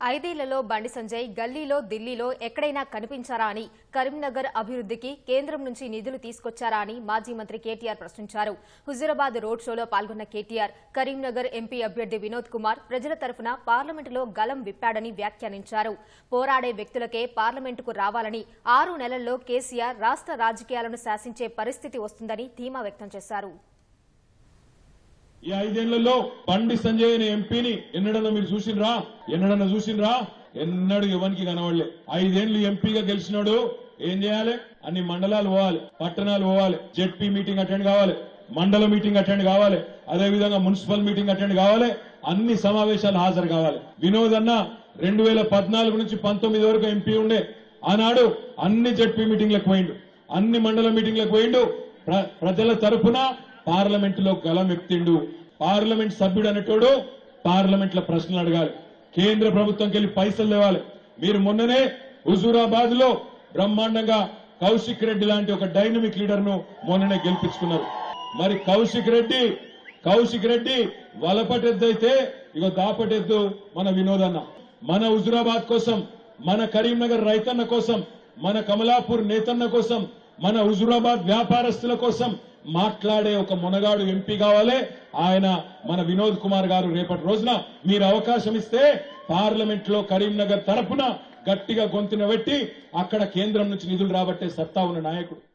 ఐదేళ్ళలో బండి సంజయ్ గల్లీలో ఢిల్లీలో ఎక్కడైనా కనిపించారా అని కరీంనగర్ అభివృద్ధికి కేంద్రం నుంచి నిధులు తీసుకొచ్చారా అని మాజీ మంత్రి కేటీఆర్ ప్రశ్నించారు. హుజూరాబాద్ రోడ్ షోలో పాల్గొన్న కేటీఆర్ కరీంనగర్ ఎంపీ అభ్యర్థి వినోద్ కుమార్ ప్రజల తరఫున పార్లమెంటులో గలం విప్పాడని వ్యాఖ్యానించారు. పోరాడే వ్యక్తులకే పార్లమెంటుకు రావాలని ఆరు నెలల్లో కేసీఆర్ రాష్ట్ర రాజకీయాలను శాసించే పరిస్థితి వస్తుందని ధీమా వ్యక్తం చేశారు. ఈ ఐదేళ్ళలో బండి సంజయ్ అనే ఎంపీని ఎన్నడన్నా మీరు చూసినరా? ఎన్నడన్నా చూసినరా? ఎన్నడూ ఎవరికి కనవడలే ఐదేళ్ళు ఎంపీగా గెలిచినాడు ఏం చేయాలి? అన్ని మండలాలు పోవాలి పట్టణాలు పోవాలి జెడ్పీ మీటింగ్ అటెండ్ కావాలి మండల మీటింగ్ అటెండ్ కావాలి అదే విధంగా మున్సిపల్ మీటింగ్ అటెండ్ కావాలి అన్ని సమావేశాలు హాజరు కావాలి. వినోద్ అన్న రెండు వేల పద్నాలుగు నుంచి పంతొమ్మిది వరకు ఎంపీ ఉండే. ఆనాడు అన్ని జెడ్పీ మీటింగ్లకు పోయిండు. అన్ని మండల మీటింగ్లకు పోయిండు. ప్ర- ప్రజల తరఫున పార్లమెంట్లో గలం ఎక్తిండు పార్లమెంట్ సభ్యుడు అనేటోడు పార్లమెంట్లో ప్రశ్నలు అడగాలి. కేంద్ర ప్రభుత్వంకి వెళ్ళి పైసలు లేవాలి మీరు మొన్ననే హుజూరాబాద్లో బ్రహ్మాండంగా కౌశిక్ రెడ్డి లాంటి ఒక డైనమిక్ లీడర్ను మొన్ననే గెలిపించుకున్నారు. మరి కౌశిక్ రెడ్డి కౌశిక్ రెడ్డి వలపటెద్దైతే ఇక దాపటెద్దు మన వినోదన్న. మన హుజురాబాద్ కోసం మన కరీంనగర్ రైతన్న కోసం మన కమలాపూర్ నేతన్న కోసం మన హుజురాబాద్ వ్యాపారస్తుల కోసం మాట్లాడే ఒక మునగాడు ఎంపీ కావాలి. ఆయన మన వినోద్ కుమార్ గారు రేపటి రోజున మీరు అవకాశం ఇస్తే పార్లమెంట్లో కరీంనగర్ తరపున గట్టిగా గొంతున పెట్టి అక్కడ కేంద్రం నుంచి నిధులు రాబట్టే సత్తా ఉన్న నాయకుడు.